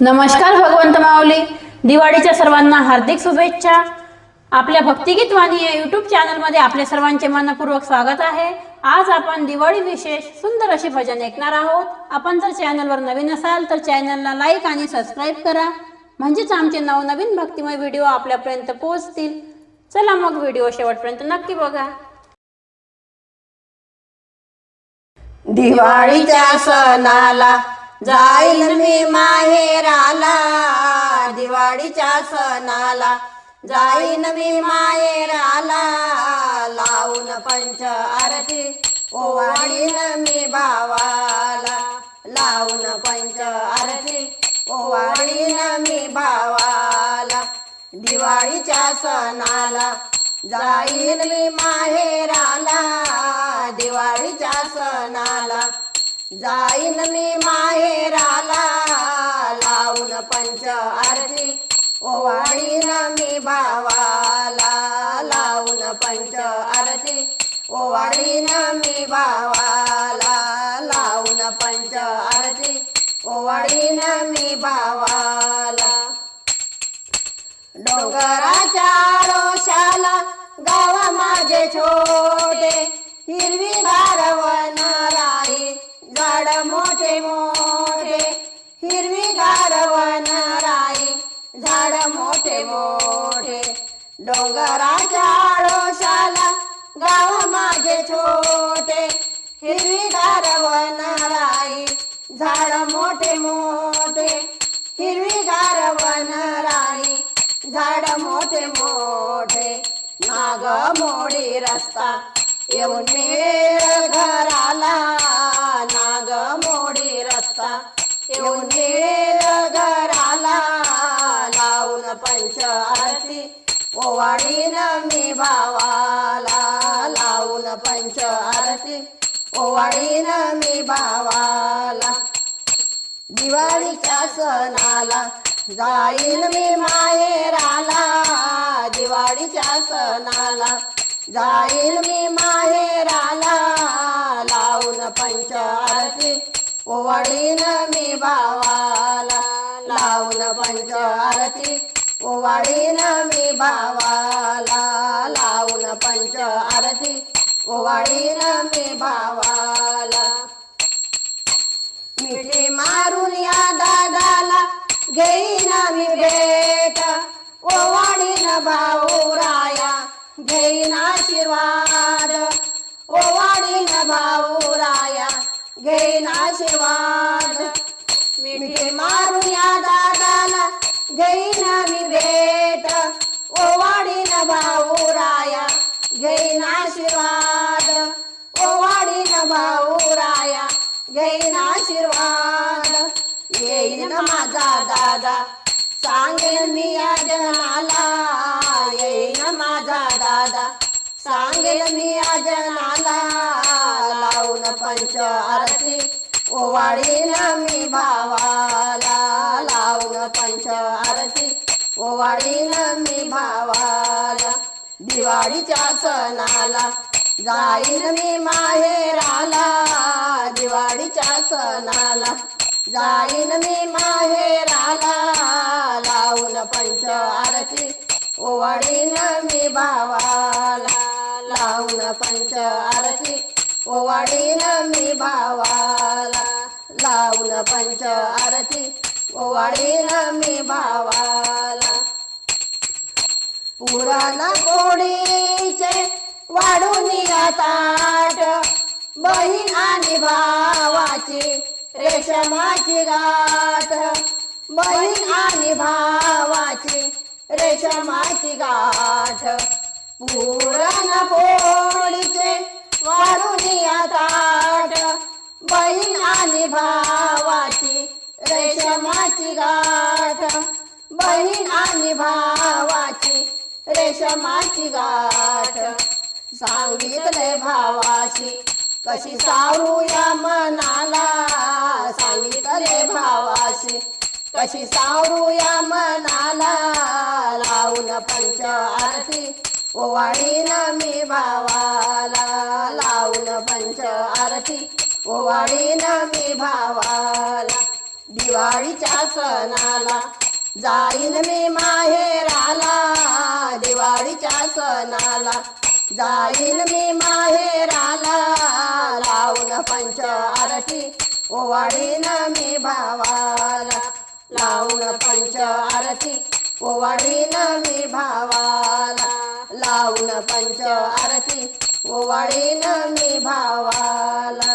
नमस्कार भगवंत माऊली. दिवाळीच्या सर्वांना हार्दिक शुभेच्छा. आपल्या भक्तिगीत वाणी या यूट्यूब चॅनलमध्ये आपले सर्वांचे मनपूर्वक स्वागत आहे. आज आपण दिवाळी विशेष सुंदर अशी भजन ऐकणार आहोत. आपण जर चॅनलवर नवीन असाल तर चॅनलला लाईक आणि सबस्क्राईब करा. म्हणजेच आमचे नवनवीन भक्तिमय व्हिडिओ आपल्यापर्यंत पोहोचतील. चला मग व्हिडिओ शेवटपर्यंत नक्की बघा. दिवाळीच्या सणाला जाईल मी मा सणाला जाईन मी माहेराला लावून पंच आरती ओवाळीन मी भावाला. लावून पंच आरती ओवाळीन मी भावाला. दिवाळीच्या सणाला जाईन मी माहेराला दिवाळीच्या सणाला जाईन मी माहेराला लावून पंच आरती ओवाळीन मी भावाला लावून पंच आरती. ओवाळीन मी भावाला लावून पंच आरती. ओवाळीन मी भावाला. डोंगराच्या रोशाला गावा माझे छोटे. हिरवी गारवन राई झाड मोठे मोठे झाड मोठे मोठे. डोंगराच्या रोशाला गाव माझे छोटे. हिरवीगार वनराई राई झाड मोठे मोठे. हिरवीगार वनराई झाड मोठे मोठे. नाग मोडी रस्ता येऊन मिळेल घराला. नाग मोडी रस्ता येऊन मिळेल घरा पंच आरती ओवाळीन मी भावाला लावून पंच आरती ओवाळीन मी भावाला. दिवाळीच्या सणाला जाईल मी माहेराला. दिवाळीच्या सणाला जाईल मी माहेराला लावून पंच आरती ओवाळीन मी भावाला लावून पंच आरती ओवाळीन मी भावाला लावून पंच आरती. ओवाळीन मी भावाला. मिठी मारून या दादाला घेईन मी भेट. ओवाळीन भाऊराया घेईन आशीर्वाद. ओवाळीन भाऊराया घेईन आशीर्वाद. मिठी मारून घेईन मी भेट ओवाळीन भाऊराया घेईन आशीर्वाद. ओवाळीन भाऊराया घेईन आशीर्वाद. येईन माझा दादा सांगेन मी या जनाला. येईन माझा दादा सांगेन मी या जनाला. जाऊन पंच आरती ओवाळीन मी भावाला लावून पंच आरती ओवाळीन मी भावाला दिवाळीच्या सणाला. जाईन मी माहेराला दिवाळीच्या सणाला. जाईन मी माहेराला लावून पंच आरती ओवाळीन मी भावाला लावून पंच आरती ओवाडीन मी भावाला लावून पंच आरती. ओवाडीन मी भावाला. पुराण पोळीचे वाढून या ताट. बहीण आणि भावाची रेशमाची गाठ. बहीण आणि भावाची रेशमाची गाठ. पुराण पोळी आणि भावाची रेशमाची गाठ. बहीण आणि भावाची रेशमाची गाठ. सांगितले भावाशी कशी सावरूया मनाला. सांगितले भावाशी कशी सावरूया मनाला. लावून पंच आरती ओवाळीन मी भावाला लावून पंच आरती. ओवाळीन मी भावाला दिवाळीच्या सणाला जाईन मी माहेराला. दिवाळीच्या सणाला जाईन मी माहेराला लावून पंच आरती. ओवाळीन मी भावाला लावून पंच आरती. ओवाळीन मी भावाला लावून पंच आरती. ओवाळीन मी भावाला